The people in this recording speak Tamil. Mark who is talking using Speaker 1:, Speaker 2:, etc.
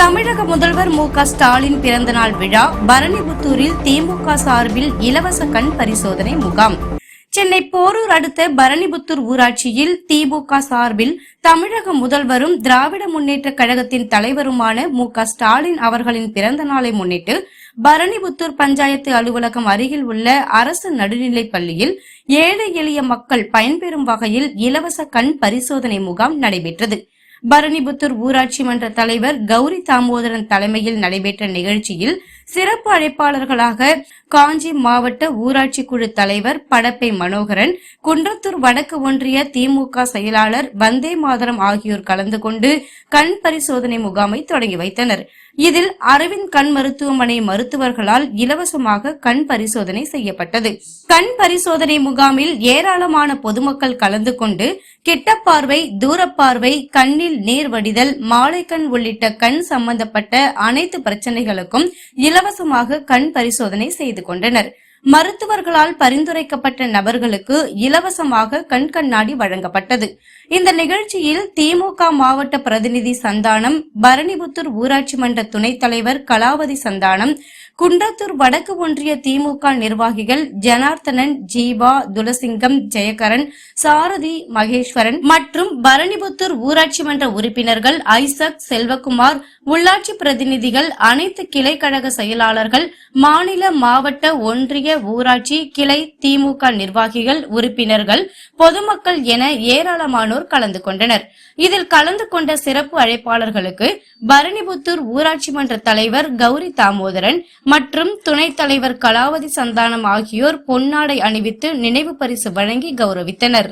Speaker 1: தமிழக முதல்வர் மு க ஸ்டாலின் பிறந்தநாள் விழா பரணிபுத்தூரில் திமுக சார்பில் இலவச கண் பரிசோதனை முகாம். சென்னை போரூர் அடுத்த பரணிபுத்தூர் ஊராட்சியில் திமுக சார்பில் தமிழக முதல்வரும் திராவிட முன்னேற்ற கழகத்தின் தலைவருமான மு க ஸ்டாலின் அவர்களின் பிறந்த நாளை முன்னிட்டு பரணிபுத்தூர் பஞ்சாயத்து அலுவலகம் அருகில் உள்ள அரசு நடுநிலைப் பள்ளியில் ஏழை எளிய மக்கள் பயன்பெறும் வகையில் இலவச கண் பரிசோதனை முகாம் நடைபெற்றது. பரணிபுத்தூர் ஊராட்சி மன்ற தலைவர் கௌரி தாமோதரன் தலைமையில் நடைபெற்ற நிகழ்ச்சியில் சிறப்பு அழைப்பாளர்களாக காஞ்சி மாவட்ட ஊராட்சி குழு தலைவர் படப்பை மனோகரன் குன்றத்தூர் வடக்கு ஒன்றிய திமுக செயலாளர் வந்தே மாதரம் ஆகியோர் கலந்து கொண்டு கண் பரிசோதனை முகாமை தொடங்கி வைத்தனர். இதில் அரவிந்த் கண் மருத்துவமனை மருத்துவர்களால் இலவசமாக கண் பரிசோதனை செய்யப்பட்டது. கண் பரிசோதனை முகாமில் ஏராளமான பொதுமக்கள் கலந்து கொண்டு கிட்டப்பார்வை தூரப்பார்வை கண்ணில் நீர் வடிதல் மாலைக்கண் உள்ளிட்ட கண் சம்பந்தப்பட்ட அனைத்து பிரச்சனைகளுக்கும் இலவசமாக கண் பரிசோதனை செய்து கொண்டனர். மருத்துவர்களால் பரிந்துரைக்கப்பட்ட நபர்களுக்கு இலவசமாக கண் கண்ணாடி வழங்கப்பட்டது. இந்த நிகழ்ச்சியில் திமுக மாவட்ட பிரதிநிதி சந்தானம் பரணிபுத்தூர் ஊராட்சி மன்ற துணைத் தலைவர் கலாவதி சந்தானம் குன்றத்தூர் வடக்கு ஒன்றிய திமுக நிர்வாகிகள் ஜனார்த்தனன் ஜீவா துலசிங்கம் ஜெயகரன் சாரதி மகேஸ்வரன் மற்றும் பரணிபுத்தூர் ஊராட்சி மன்ற உறுப்பினர்கள் ஐசக் செல்வகுமார் உள்ளாட்சி பிரதிநிதிகள் அனைத்து கிளை கழக செயலாளர்கள் மாநில மாவட்ட ஒன்றிய ஒன்றிய ஊராட்சி கிளை திமுக நிர்வாகிகள் உறுப்பினர்கள் பொதுமக்கள் என ஏராளமானோர் கலந்து கொண்டனர். இதில் கலந்து கொண்ட சிறப்பு அழைப்பாளர்களுக்கு பரணிபுத்தூர் ஊராட்சி மன்ற தலைவர் கௌரி தாமோதரன் மற்றும் துணைத் தலைவர் கலாவதி சந்தானம் ஆகியோர் பொன்னாடை அணிவித்து நினைவு பரிசு வழங்கி கௌரவித்தனர்.